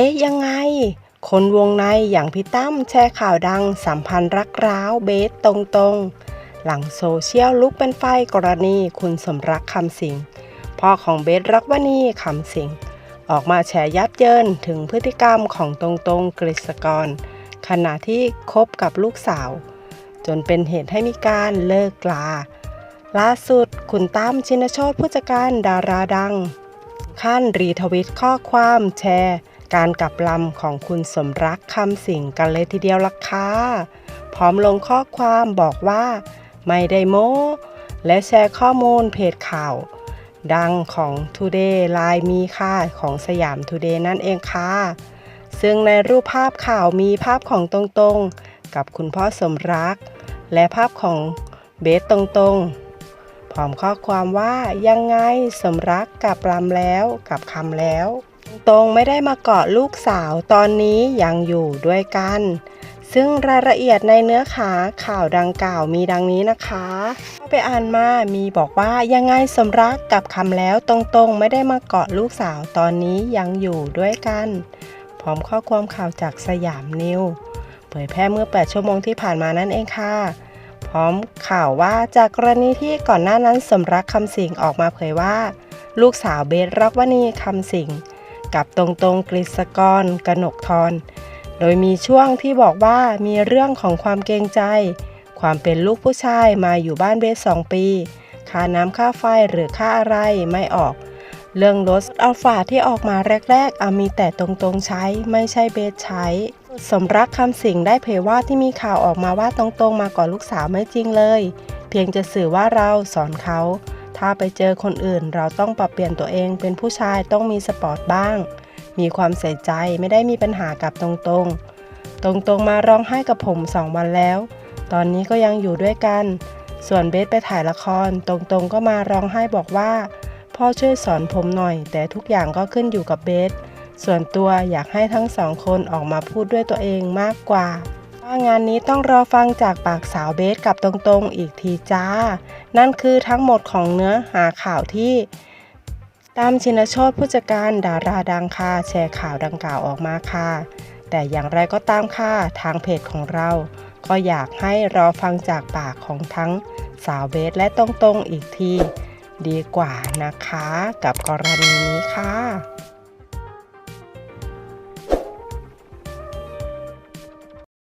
อ๊ะยังไง คนวงในอย่างพี่ตั้มแชร์ข่าวดังสัมพันธ์รักร้าวเบสตรงๆ หลังโซเชียลลุกเป็นไฟกรณีคุณสมรักคำสิงพ่อของเบสรักวณีคำสิงออกมาแฉยับเยินถึงพฤติกรรมของตรงๆกฤษกร ขณะที่คบกับลูกสาว จนเป็นเหตุให้มีการเลิกลาล่าสุดคุณตั้มชินโชตผู้จัดการดาราดัง ขั้นรีทวิตข้อความแชร์ การกลับลำของคุณสมรักคำสิงกันเลยทีเดียวล่ะค่ะพร้อมลงข้อความบอกว่า ไม่ได้โม้และแชร์ข้อมูลเพจข่าว ดังของ Today ไลน์มีค่าของสยาม Today นั่นเองค่ะ ซึ่งในรูปภาพข่าวมีภาพของตรงๆ กับคุณพ่อสมรัก และภาพของเบสตรงๆ พร้อมข้อความว่ายังไงสมรักกับลำแล้วกับคำแล้ว ตรงไม่ได้มาเกาะลูกสาวตอนนี้ยังอยู่ด้วยกัน ซึ่งรายละเอียดในเนื้อหาข่าวดังกล่าวมีดังนี้นะคะเข้าไปอ่านมามีบอกว่ายังไงสมรักกับคำแล้วตรงๆ ไม่ได้มาเกาะลูกสาวตอนนี้ยังอยู่ด้วยกัน พร้อมข้อความข่าวจากสยามนิวเผยแพร่เมื่อ 8 ชั่วโมงที่ผ่านมานั่นเองค่ะพร้อมข่าวว่าจากกรณีที่ก่อนหน้านั้นสมรักคำสิงออกมาเผยว่า ลูกสาวเบสรักวณีคำสิง กับตรงตรงกฤษกรกนกทร โดยมีช่วงที่บอกว่ามีเรื่องของความเกรงใจ ความเป็นลูกผู้ชายมาอยู่บ้านเบสสองปี ค่าน้ำค่าไฟหรือค่าอะไรไม่ออก เรื่องรถอัลฟาที่ออกมาแรกๆ เอามีแต่ตรงๆใช้ไม่ใช่เบสใช้ สมรักคำสิงได้เผยว่าที่มีข่าวออกมาว่าตรงๆมาก่อนลูกสาวไม่จริงเลย เพียงจะสื่อว่าเราสอนเขา ถ้าไปเจอคนอื่นเราต้องปรับเปลี่ยนตัวเอง เป็นผู้ชายต้องมีสปอร์ตบ้าง มีความใส่ใจไม่ได้มีปัญหากับตรงๆ ตรงๆมาร้องไห้กับผมสองวันแล้ว ตอนนี้ก็ยังอยู่ด้วยกัน ส่วนเบสไปถ่ายละคร ตรงๆก็มาร้องไห้บอกว่า พ่อช่วยสอนผมหน่อย แต่ทุกอย่างก็ขึ้นอยู่กับเบสส่วนตัวอยากให้ทั้งสองคนออกมาพูดด้วยตัวเองมากกว่า ว่างานนี้ต้องรอฟังจากปากสาวเบสกับตรงๆอีกทีจ้า นั่นคือทั้งหมดของเนื้อหาข่าวที่ตามชินโชตผู้จัดการดาราดังค่ะแชร์ข่าวดังกล่าวออกมาค่ะ แต่อย่างไรก็ตามค่ะทางเพจของเรา ก็อยากให้รอฟังจากปากของทั้งสาวเบสและตรงๆอีกที ดีกว่านะคะ กับกรณีนี้ค่ะ